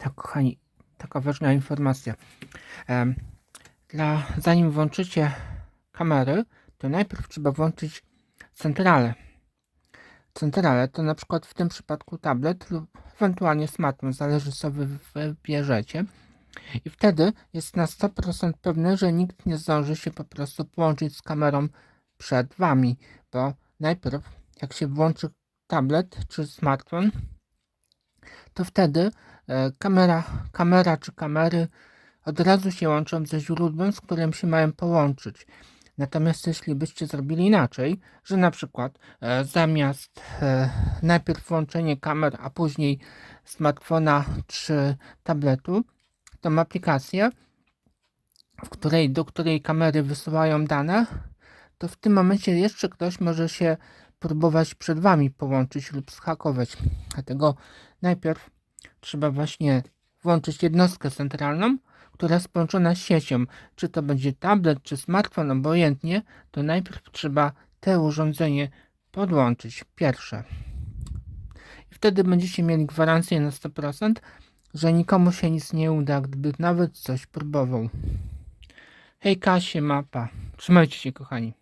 Tak, kochani, taka ważna informacja. Dla, zanim włączycie kamery, to najpierw trzeba włączyć centralę. Centralę to na przykład w tym przypadku tablet lub ewentualnie smartfon, zależy co wy wybierzecie. I wtedy jest na 100% pewne, że nikt nie zdąży się po prostu połączyć z kamerą przed wami, bo najpierw jak się włączy tablet czy smartfon, to wtedy kamera, kamera czy kamery od razu się łączą ze źródłem, z którym się mają połączyć. Natomiast jeśli byście zrobili inaczej, że na przykład e, zamiast e, najpierw włączenie kamer, a później smartfona czy tabletu, tą aplikację, w której, do której kamery wysyłają dane, to w tym momencie jeszcze ktoś może się próbować przed wami połączyć lub zhakować. Dlatego najpierw trzeba właśnie włączyć jednostkę centralną, która jest połączona z siecią. Czy to będzie tablet, czy smartfon, obojętnie, to najpierw trzeba te urządzenie podłączyć pierwsze. I wtedy będziecie mieli gwarancję na 100%, że nikomu się nic nie uda, gdyby nawet coś próbował. Hej Kasie, mapa. Trzymajcie się, kochani.